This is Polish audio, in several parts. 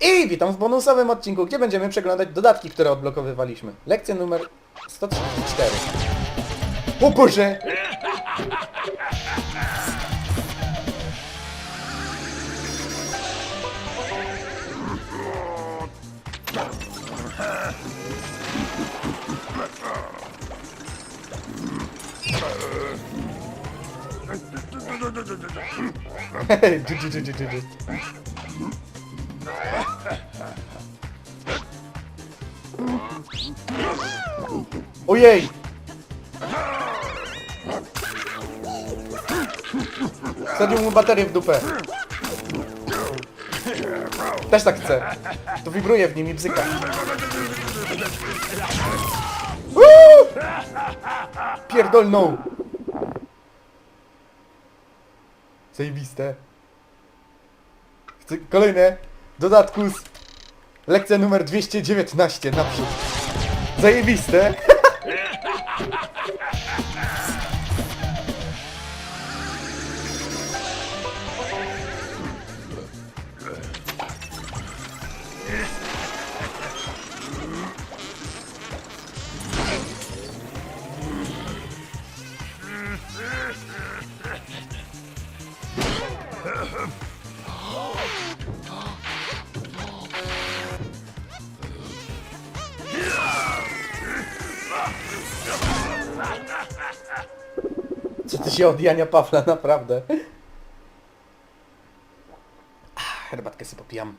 I witam w bonusowym odcinku, gdzie będziemy przeglądać dodatki, które odblokowywaliśmy. Lekcja numer 134. O Boże! Ojej! Wsadził mu baterię w dupę. Też tak chcę. To wibruje w nim i bzyka. Uuu! Pierdolną! Zajebiste. Chcę kolejne. Dodatkus. Lekcja numer 219 naprzód. Zajebiste. Się od Jania Pawla, naprawdę. Herbatkę sobie popijam.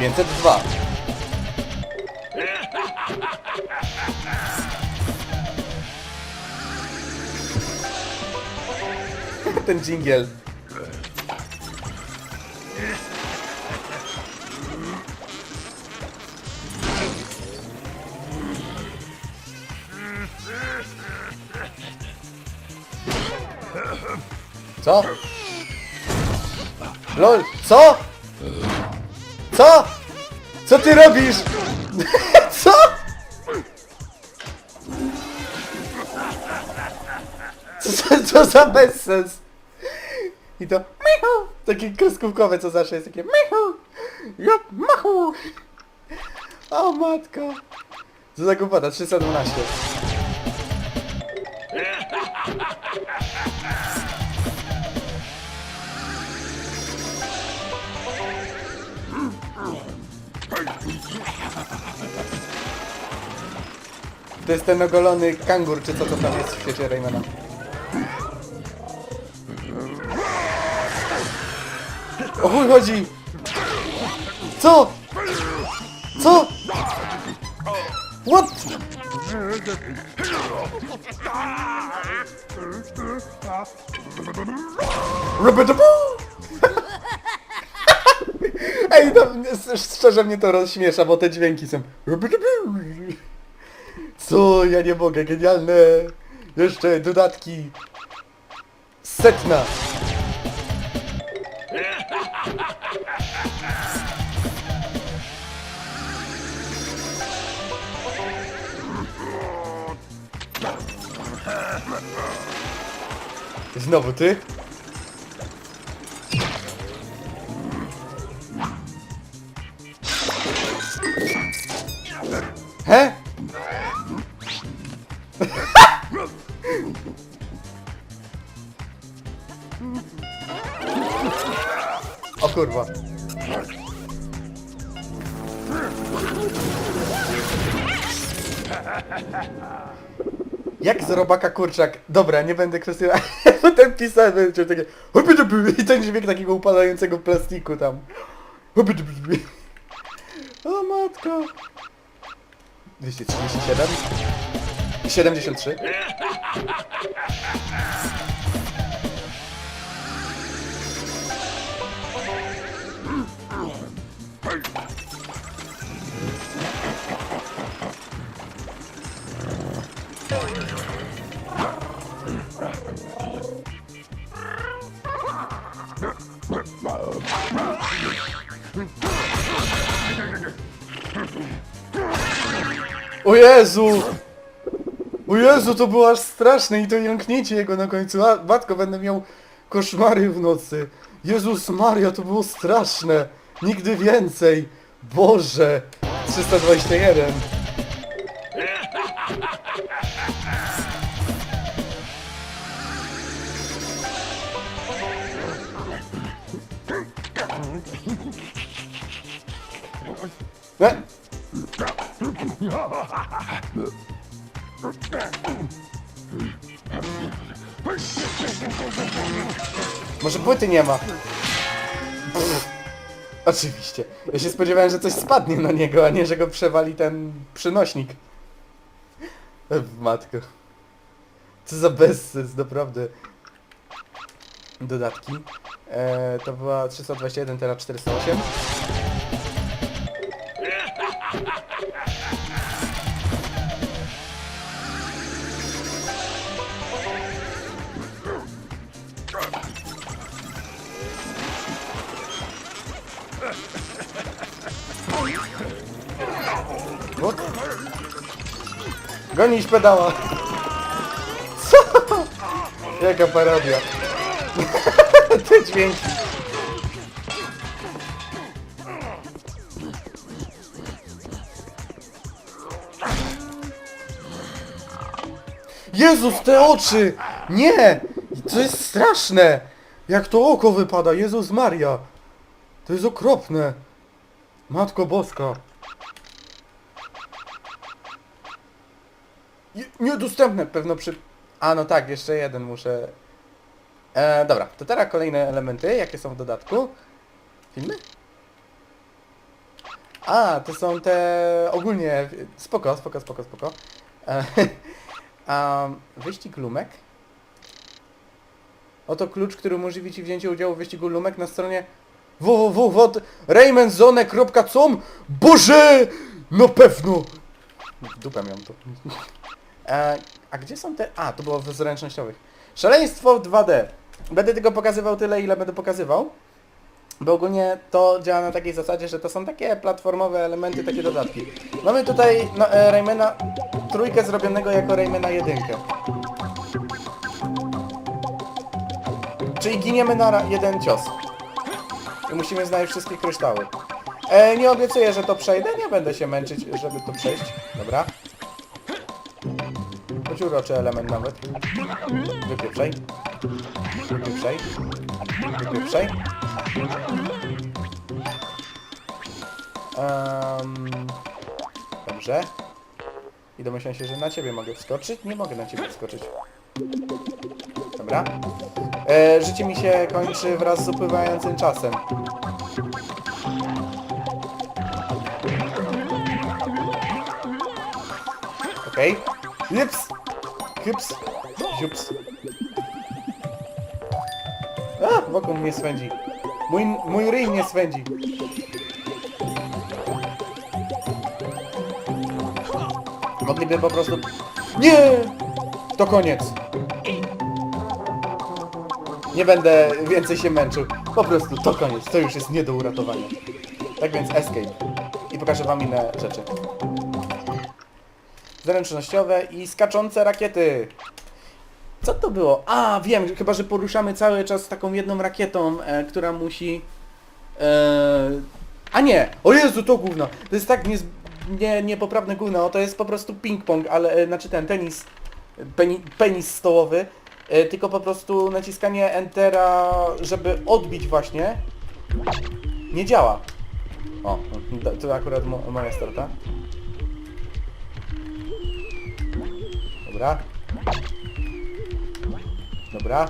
Pięćset dwa. Ten dżingiel. Co? LOL, co? Co? Co ty robisz? Co? Co, co, co za bezsens? I to michu, takie kreskówkowe co zawsze jest takie michu, jak machu. O matko. Co za głupota, 312. To jest ten ogolony kangur, czy co to tam jest w świecie Raymana. O chuj chodzi! Co? Co? What? Ej, no, szczerze mnie to rozśmiesza, bo te dźwięki są... Co? Ja nie mogę, genialne! Jeszcze dodatki! Setna! Znowu ty? Jak z robaka kurczak? Dobra, nie będę kwestionował. Potem pisałem, będzie takie i ten dźwięk takiego upadającego plastiku tam. O matko. 237 i 73. O Jezu! O Jezu, to było aż straszne i to jąknięcie jego na końcu. A, matko, będę miał Koszmary w nocy. Jezus Maria, to było straszne. Nigdy więcej. Boże. 321. E? Może płyty nie ma? Oczywiście. Ja się spodziewałem, że coś spadnie na niego, a nie, że go przewali ten przynośnik. Matko. Co za bezsens, naprawdę. Dodatki. E, to była 321, teraz 408. Gonić pedała! Co? Jaka parodia. Te dźwięki. Jezus, te oczy! Nie! To jest straszne! Jak to oko wypada, Jezus Maria! To jest okropne! Matko Boska! Niedostępne pewno przy... A no tak, jeszcze jeden muszę... E, dobra, to teraz kolejne elementy, jakie są w dodatku. Filmy? A, to są te ogólnie... Spoko, spoko, spoko, spoko. E, um, wyścig lumek. Oto klucz, który umożliwi Ci wzięcie udziału w wyścigu lumek na stronie www.raymanzone.com Boże! No pewno! Dupę miałem tu. E, a gdzie są te... A, to było w zręcznościowych. Szaleństwo w 2D. Będę tylko pokazywał tyle, ile będę pokazywał. Bo ogólnie to działa na takiej zasadzie, że to są takie platformowe elementy, takie dodatki. Mamy tutaj no, e, Raymana trójkę zrobionego jako Raymana jedynkę. Czyli giniemy na jeden cios. I musimy znaleźć wszystkie kryształy. E, nie obiecuję, że to przejdę, nie będę się męczyć, żeby to przejść. Dobra. Choć uroczy element nawet. Wypieprzaj. Wypieprzaj. Wypieprzaj. Um, dobrze. I domyślam się, że na ciebie mogę wskoczyć. Nie mogę na ciebie wskoczyć. Dobra. E, życie mi się kończy wraz z upływającym czasem. Okej. Okay. Lips! Hyps! Ziups. A, wokół mnie swędzi. Mój, mój ryj mnie swędzi. Mogliby po prostu... Nie! To koniec. Nie będę więcej się męczył. Po prostu to koniec. To już jest nie do uratowania. Tak więc escape. I pokażę wam inne rzeczy. Zręcznościowe i skaczące rakiety. Co to było? A, wiem, chyba że poruszamy cały czas taką jedną rakietą, e, która musi... E, a nie! O Jezu, to gówno! To jest tak niez, nie, niepoprawne gówno, to jest po prostu ping-pong, ale, e, znaczy ten, tenis, peni, penis stołowy, e, tylko po prostu naciskanie Entera, żeby odbić właśnie, nie działa. O, to, akurat mo, moja starta. Dobra. Dobra.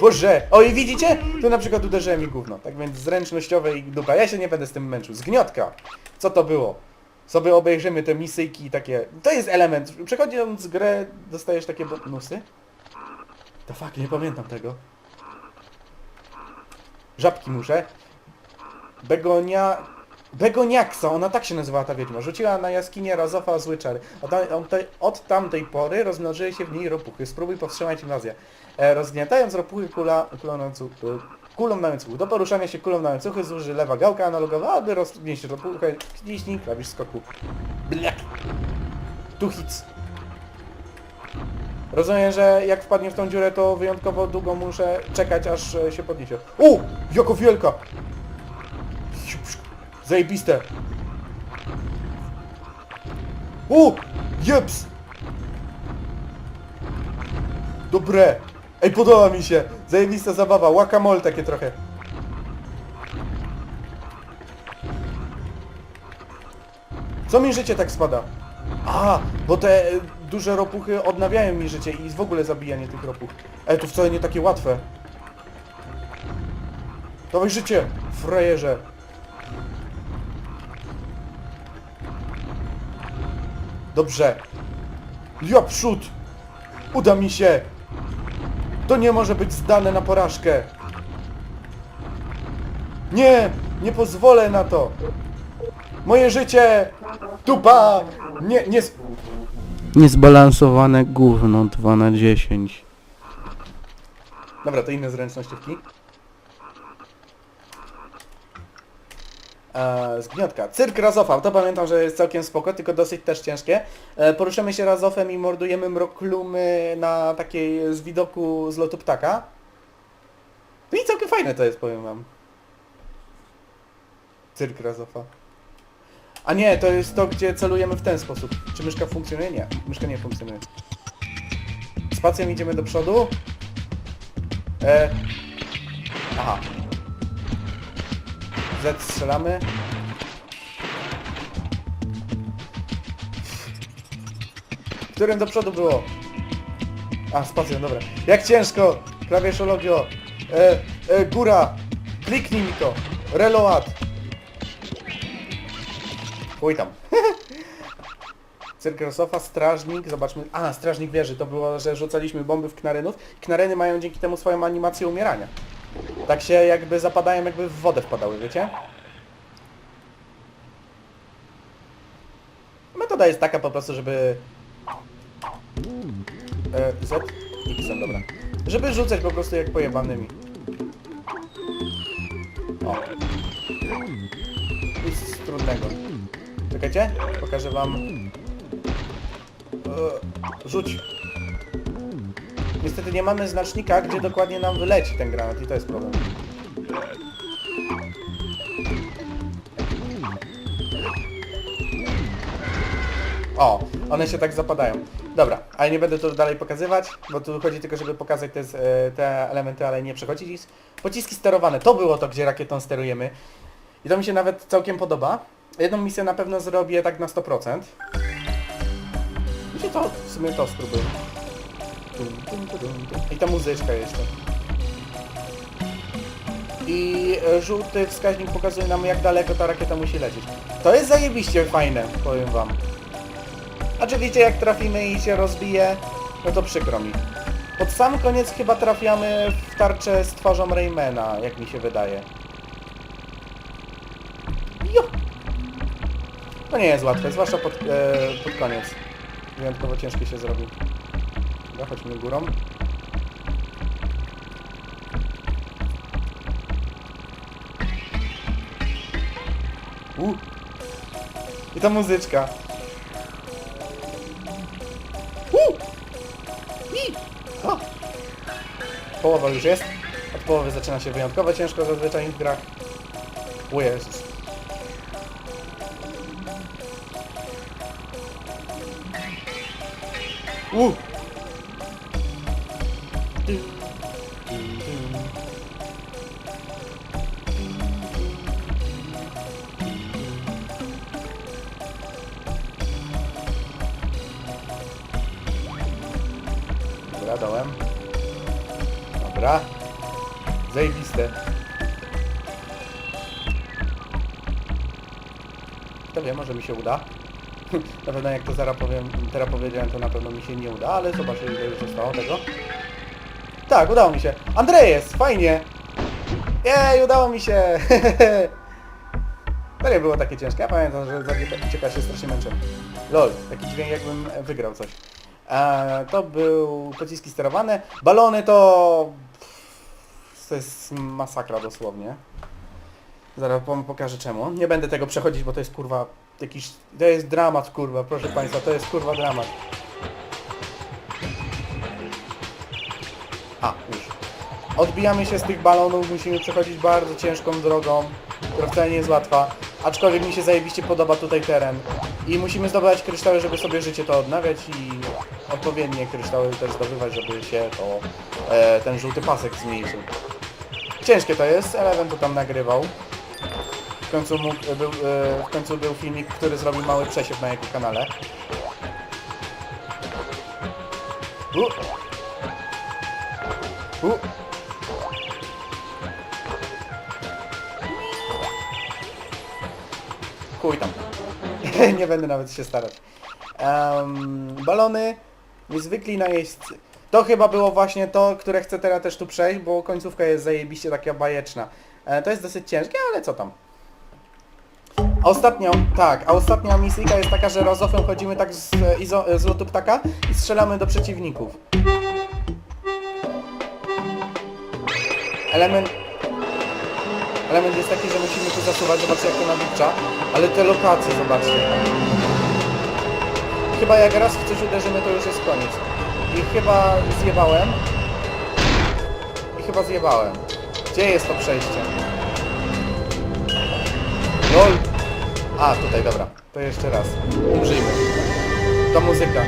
Boże! O i widzicie? Tu na przykład uderzyłem i gówno. Tak więc zręcznościowe i dupa. Ja się nie będę z tym męczył. Zgniotka! Co to było? Sobie obejrzymy te misyjki takie... To jest element. Przechodząc grę dostajesz takie bonusy. To fuck, nie pamiętam tego. Żabki muszę. Begonia... Begoniaksa, ona tak się nazywała ta wiedźma. Rzuciła na jaskinię Razofa zły czar. Od, tam- od, tej- od tamtej pory rozmnożyły się w niej ropuchy. Spróbuj powstrzymać inwazję. E, rozgniatając ropuchy kula, kulą na łańcuchu, e, kulą na łańcuchu. Do poruszania się kulą na łańcuchy zuży lewa gałka analogowa, aby roznieść ropuchę. Kliśnij klawisz skoku. Blak. Tu hits. Rozumiem, że jak wpadnie w tą dziurę, to wyjątkowo długo muszę czekać, aż e, się podniesie. U! Jako wielka! Zajebiste! U! Jeps! Dobre! Ej, podoba mi się! Zajebista zabawa, guacamole takie trochę. Co mi życie tak spada? A, bo te e, duże ropuchy odnawiają mi życie i w ogóle zabijanie tych ropuch. Ej, to wcale nie takie łatwe. Dawaj życie, frajerze. Dobrze. Ja przód. Uda mi się. To nie może być zdane na porażkę. Nie, nie pozwolę na to. Moje życie! Tupa! Nie, nie... s- Niezbalansowane gówno 2 na 10. Dobra, to inne zręcznościówki. E, zgniotka. Cyrk Razofa. To pamiętam, że jest całkiem spoko, tylko dosyć też ciężkie. E, poruszamy się Razofem i mordujemy mroklumy na takiej z widoku z lotu ptaka. No i całkiem fajne to jest, powiem wam. Cyrk Razofa. A nie, to jest to, gdzie celujemy w ten sposób. Czy myszka funkcjonuje? Nie. Myszka nie funkcjonuje. Spacją idziemy do przodu. E... Aha. Z strzelamy. Którym do przodu było? A, spacją, dobra. Jak ciężko! Klawieszologio! E, e, góra! Kliknij mi to! Reload! Chuj tam. Strażnik, zobaczmy. A, strażnik wieży, to było, że rzucaliśmy bomby w knarynów. Knareny mają dzięki temu swoją animację umierania. Tak się jakby zapadają, jakby w wodę wpadały, wiecie? Metoda jest taka po prostu, żeby... E, Z? X, dobra. Żeby rzucać po prostu jak pojebanymi. O. Nic trudnego. Czekajcie, pokażę wam... E, rzuć. Niestety nie mamy znacznika, gdzie dokładnie nam wyleci ten granat i to jest problem. O, one się tak zapadają. Dobra, ale nie będę tu dalej pokazywać, bo tu chodzi tylko, żeby pokazać te, e, te elementy, ale nie przechodzić nic. Pociski sterowane, to było to, gdzie rakietą sterujemy. I to mi się nawet całkiem podoba. Jedną misję na pewno zrobię tak na 100%. I to, w sumie to spróbuję. I ta muzyczka jeszcze. I e, żółty wskaźnik pokazuje nam jak daleko ta rakieta musi lecieć. To jest zajebiście fajne, powiem wam. A czy wiecie jak trafimy i się rozbije? No to przykro mi. Pod sam koniec chyba trafiamy w tarczę z twarzą Raymana, jak mi się wydaje. Jo! To nie jest łatwe, zwłaszcza pod, e, pod koniec. Wyjątkowo ciężkie się zrobi. Dobra, chodźmy górą. U. I ta muzyczka. U. I. Ha. Połowa już jest. Od połowy zaczyna się wyjątkowo ciężko zazwyczaj w grach. O Jezus. U. Dobra. Zajebiste. Kto wie, może mi się uda. Na pewno jak to zaraz powiem, teraz powiedziałem, to na pewno mi się nie uda, ale zobaczę ile już zostało tego. Tak, udało mi się. Andrzejesz, fajnie! Jej, udało mi się! To nie było takie ciężkie. Ja pamiętam, że za uciekać się strasznie męczyłem. Lol, taki dźwięk jakbym wygrał coś. E, to był pociski sterowane. Balony to... To jest masakra dosłownie. Zaraz wam pokażę czemu. Nie będę tego przechodzić, bo to jest kurwa jakiś... To jest dramat kurwa, proszę państwa, to jest kurwa dramat. A, już. Odbijamy się z tych balonów, musimy przechodzić bardzo ciężką drogą, która wcale nie jest łatwa. Aczkolwiek mi się zajebiście podoba tutaj teren. I musimy zdobywać kryształy, żeby sobie życie to odnawiać i odpowiednie kryształy też zdobywać, żeby się to, e, ten żółty pasek zmniejszył. Ciężkie to jest, Eleven to tam nagrywał. W końcu, mógł, był, e, w końcu był filmik, który zrobił mały przesiew na jego kanale. U. U. Chuj tam. Nie będę nawet się starać. Em, balony, niezwykli najeźdźcy. To chyba było właśnie to, które chcę teraz też tu przejść, bo końcówka jest zajebiście taka bajeczna. E, to jest dosyć ciężkie, ale co tam. A ostatnio, tak, a ostatnia misyjka jest taka, że razofem chodzimy tak z, izo, z lotu ptaka i strzelamy do przeciwników. Element... Element jest taki, że musimy tu zasuwać, zobaczcie jak to nabicza, ale te lokacje, zobaczcie. Chyba jak raz w coś uderzymy, to już jest koniec. I chyba zjebałem. I chyba zjebałem. Gdzie jest to przejście? LOL! A, tutaj, dobra. To jeszcze raz. Umrzyjmy. To muzyka.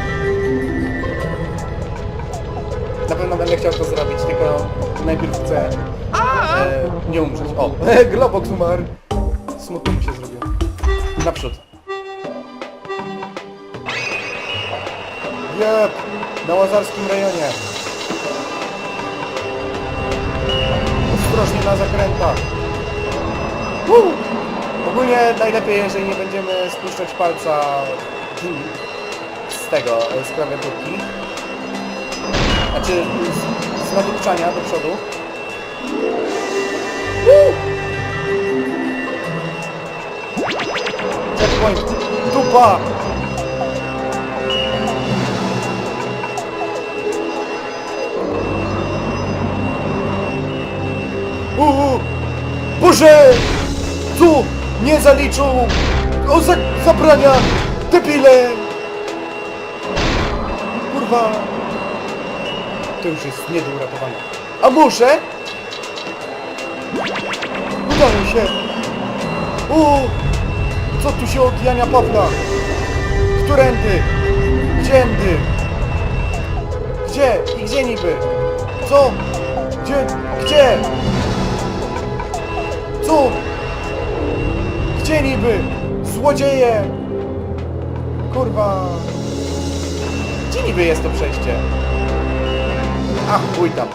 Na pewno będę chciał to zrobić, tylko najpierw chcę e, nie umrzeć. O, Globox umarł. Smutno mi się zrobiło. Naprzód. Jep, na łazarskim rejonie. Ostrożnie na zakrętach. Woo! Ogólnie najlepiej, jeżeli nie będziemy spuszczać palca z tego, z klawiaturki. Znaczy z, z nadupczania do przodu. Checkpoint! Dupa! Boże! Tu nie zaliczą! O, za, zabrania! Debile! Kurwa! To już jest nie do uratowania. A muszę? Udało się! O! Co tu się od Jania Pawła? Którędy? Gdziędy? Gdzie? I gdzie niby? Co? Gdzie? Gdzie? Co? Gdzie niby? Złodzieje! Kurwa! Gdzie niby jest to przejście? Ach, chuj tam.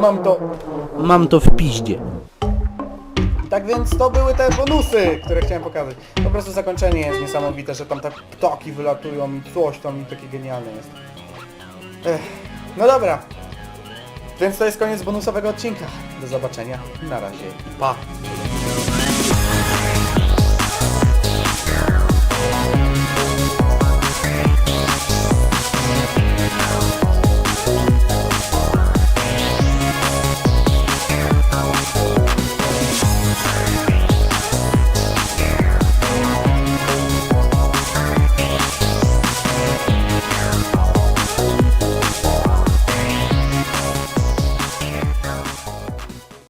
Mam to. Mam to w piździe. Tak więc to były te bonusy, które chciałem pokazać. Po prostu zakończenie jest niesamowite, że tam tak ptaki wylatują i coś tam i takie genialne jest. Ech, no dobra. Więc to jest koniec bonusowego odcinka. Do zobaczenia. Na razie. Pa.